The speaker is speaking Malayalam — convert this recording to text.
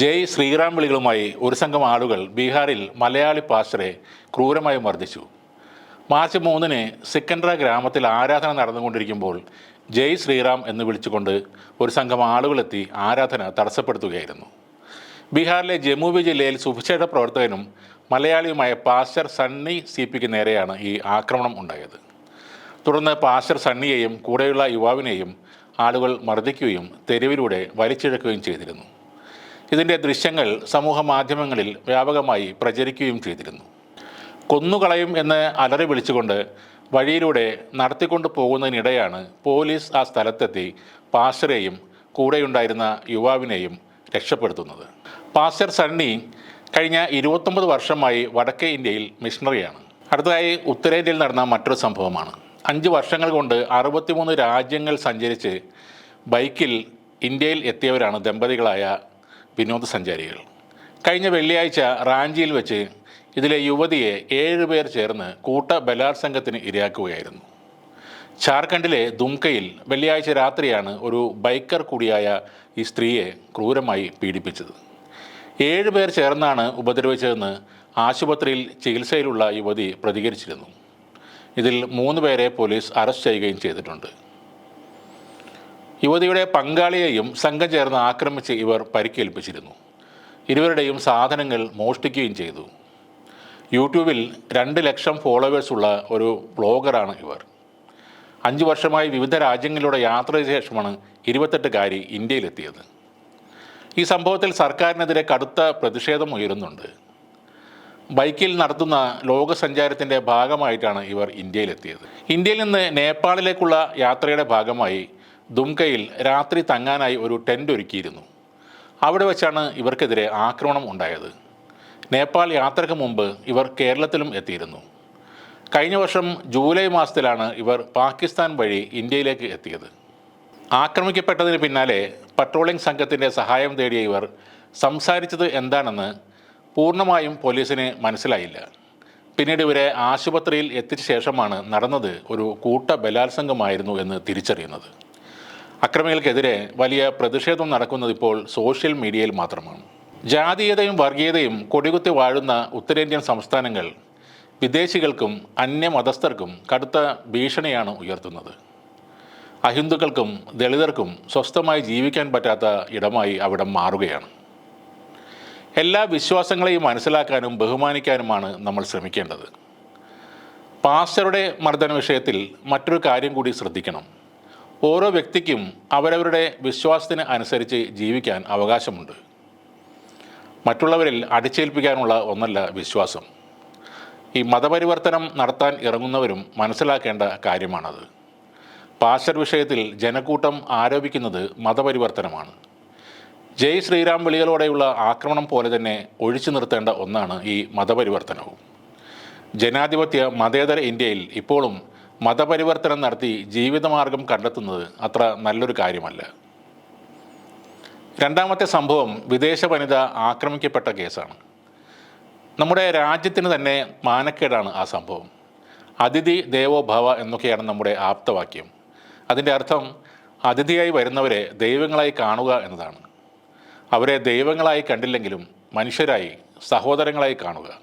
ജയ് ശ്രീറാം വിളികളുമായി ഒരു സംഘം ആളുകൾ ബീഹാറിൽ മലയാളി പാസ്റ്ററെ ക്രൂരമായി മർദ്ദിച്ചു. മാർച്ച് മൂന്നിന് സിക്കൻഡ്ര ഗ്രാമത്തിൽ ആരാധന നടന്നുകൊണ്ടിരിക്കുമ്പോൾ ജയ് ശ്രീറാം എന്ന് വിളിച്ചുകൊണ്ട് ഒരു സംഘം ആളുകളെത്തി ആരാധന തടസ്സപ്പെടുത്തുകയായിരുന്നു. ബീഹാറിലെ ജമ്മുവി ജില്ലയിൽ സുഭിക്ഷേത പ്രവർത്തകനും മലയാളിയുമായ പാസ്റ്റർ സണ്ണി സി പിക്ക് നേരെയാണ് ഈ ആക്രമണം ഉണ്ടായത്. തുടർന്ന് പാസ്റ്റർ സണ്ണിയെയും കൂടെയുള്ള യുവാവിനെയും ആളുകൾ മർദ്ദിക്കുകയും തെരുവിലൂടെ വലിച്ചിഴക്കുകയും ചെയ്തിരുന്നു. ഇതിന്റെ ദൃശ്യങ്ങൾ സമൂഹ മാധ്യമങ്ങളിൽ വ്യാപകമായി പ്രചരിക്കുകയും ചെയ്തിരുന്നു. കൊന്നുകളയും എന്ന് അലറി വിളിച്ചുകൊണ്ട് വഴിയിലൂടെ നടത്തിക്കൊണ്ട് പോകുന്നതിനിടെയാണ് പോലീസ് ആ സ്ഥലത്തെത്തി പാസ്റ്ററെയും കൂടെയുണ്ടായിരുന്ന യുവാവിനെയും രക്ഷപ്പെടുത്തുന്നത്. പാസ്റ്റർ സണ്ണി കഴിഞ്ഞ ഇരുപത്തൊമ്പത് വർഷമായി വടക്കേ ഇന്ത്യയിൽ മിഷണറിയാണ്. അടുത്തതായി ഉത്തരേന്ത്യയിൽ നടന്ന മറ്റൊരു സംഭവമാണ്. അഞ്ച് വർഷങ്ങൾ കൊണ്ട് അറുപത്തിമൂന്ന് രാജ്യങ്ങൾ സഞ്ചരിച്ച് ബൈക്കിൽ ഇന്ത്യയിൽ എത്തിയവരാണ് ദമ്പതികളായ വിനോദസഞ്ചാരികൾ. കഴിഞ്ഞ വെള്ളിയാഴ്ച റാഞ്ചിയിൽ വെച്ച് ഇതിലെ യുവതിയെ ഏഴുപേർ ചേർന്ന് കൂട്ട ബലാത്സംഗത്തിന് ഇരയാക്കുകയായിരുന്നു. ജാർഖണ്ഡിലെ ദുംകയിൽ വെള്ളിയാഴ്ച രാത്രിയാണ് ഒരു ബൈക്കർ കൂടിയായ ഈ സ്ത്രീയെ ക്രൂരമായി പീഡിപ്പിച്ചത്. ഏഴുപേർ ചേർന്നാണ് ഉപദ്രവിച്ചതെന്ന് ആശുപത്രിയിൽ ചികിത്സയിലുള്ള യുവതി പ്രതികരിച്ചിരുന്നു. ഇതിൽ മൂന്ന് പേരെ പോലീസ് അറസ്റ്റ് ചെയ്യുകയും ചെയ്തിട്ടുണ്ട്. യുവതിയുടെ പങ്കാളിയെയും സംഘം ചേർന്ന് ആക്രമിച്ച് ഇവർ പരിക്കേൽപ്പിച്ചിരുന്നു. ഇരുവരുടെയും സാധനങ്ങൾ മോഷ്ടിക്കുകയും ചെയ്തു. യൂട്യൂബിൽ രണ്ട് ലക്ഷം ഫോളോവേഴ്സ് ഉള്ള ഒരു ബ്ലോഗറാണ് ഇവർ. അഞ്ച് വർഷമായി വിവിധ രാജ്യങ്ങളിലൂടെ യാത്ര ശേഷമാണ് ഇരുപത്തെട്ടുകാരി ഇന്ത്യയിലെത്തിയത്. ഈ സംഭവത്തിൽ സർക്കാരിനെതിരെ കടുത്ത പ്രതിഷേധം ഉയരുന്നുണ്ട്. ബൈക്കിൽ നടത്തുന്ന ലോകസഞ്ചാരത്തിന്റെ ഭാഗമായിട്ടാണ് ഇവർ ഇന്ത്യയിലെത്തിയത്. ഇന്ത്യയിൽ നിന്ന് നേപ്പാളിലേക്കുള്ള യാത്രയുടെ ഭാഗമായി ദുംകയിൽ രാത്രി തങ്ങാനായി ഒരു ടെന്റ് ഒരുക്കിയിരുന്നു. അവിടെ വെച്ചാണ് ഇവർക്കെതിരെ ആക്രമണം ഉണ്ടായത്. നേപ്പാൾ യാത്രയ്ക്ക് മുമ്പ് ഇവർ കേരളത്തിലും എത്തിയിരുന്നു. കഴിഞ്ഞ വർഷം ജൂലൈ മാസത്തിലാണ് ഇവർ പാകിസ്ഥാൻ വഴി ഇന്ത്യയിലേക്ക് എത്തിയത്. ആക്രമിക്കപ്പെട്ടതിന് പിന്നാലെ പട്രോളിംഗ് സംഘത്തിന്റെ സഹായം തേടിയ ഇവർ സംസാരിച്ചത് എന്താണെന്ന് പൂർണമായും പോലീസിന് മനസ്സിലായില്ല. പിന്നീട് ഇവരെ ആശുപത്രിയിൽ എത്തിച്ച ശേഷമാണ് നടന്നത് ഒരു കൂട്ട ബലാത്സംഗമായിരുന്നു എന്ന് തിരിച്ചറിയുന്നത്. അക്രമികൾക്കെതിരെ വലിയ പ്രതിഷേധം നടക്കുന്നത് ഇപ്പോൾ സോഷ്യൽ മീഡിയയിൽ മാത്രമാണ്. ജാതീയതയും വർഗീയതയും കൊടികുത്തി വാഴുന്ന ഉത്തരേന്ത്യൻ സംസ്ഥാനങ്ങൾ വിദേശികൾക്കും അന്യമതസ്ഥർക്കും കടുത്ത ഭീഷണിയാണ് ഉയർത്തുന്നത്. അഹിന്ദുക്കൾക്കും ദളിതർക്കും സ്വസ്ഥമായി ജീവിക്കാൻ പറ്റാത്ത ഇടമായി അവിടെ മാറുകയാണ്. എല്ലാ വിശ്വാസങ്ങളെയും മനസ്സിലാക്കാനും ബഹുമാനിക്കാനുമാണ് നമ്മൾ ശ്രമിക്കേണ്ടത്. പാസ്റ്ററുടെ മർദ്ദന വിഷയത്തിൽ മറ്റൊരു കാര്യം കൂടി ശ്രദ്ധിക്കണം. ഓരോ വ്യക്തിക്കും അവരവരുടെ വിശ്വാസത്തിന് അനുസരിച്ച് ജീവിക്കാൻ അവകാശമുണ്ട്. മറ്റുള്ളവരിൽ അടിച്ചേൽപ്പിക്കാനുള്ള ഒന്നല്ല വിശ്വാസം. ഈ മതപരിവർത്തനം നടത്താൻ ഇറങ്ങുന്നവരും മനസ്സിലാക്കേണ്ട കാര്യമാണത്. പാസ്റ്റർ വിഷയത്തിൽ ജനക്കൂട്ടം ആരോപിക്കുന്നത് മതപരിവർത്തനമാണ്. ജയ് ശ്രീറാം വിളികളോടെയുള്ള ആക്രമണം പോലെ തന്നെ ഒഴിച്ചു നിർത്തേണ്ട ഒന്നാണ് ഈ മതപരിവർത്തനവും. ജനാധിപത്യ മതേതര ഇന്ത്യയിൽ ഇപ്പോഴും മതപരിവർത്തനം നടത്തി ജീവിതമാർഗം കണ്ടെത്തുന്നത് അത്ര നല്ലൊരു കാര്യമല്ല. രണ്ടാമത്തെ സംഭവം വിദേശ വനിത ആക്രമിക്കപ്പെട്ട കേസാണ്. നമ്മുടെ രാജ്യത്തിന് തന്നെ മാനക്കേടാണ് ആ സംഭവം. അതിഥി ദേവോ ഭവ എന്നൊക്കെയാണ് നമ്മുടെ ആപ്തവാക്യം. അതിന്റെ അർത്ഥം അതിഥിയായി വരുന്നവരെ ദൈവങ്ങളായി കാണുക എന്നതാണ്. അവരെ ദൈവങ്ങളായി കണ്ടില്ലെങ്കിലും മനുഷ്യരായി സഹോദരങ്ങളായി കാണുക.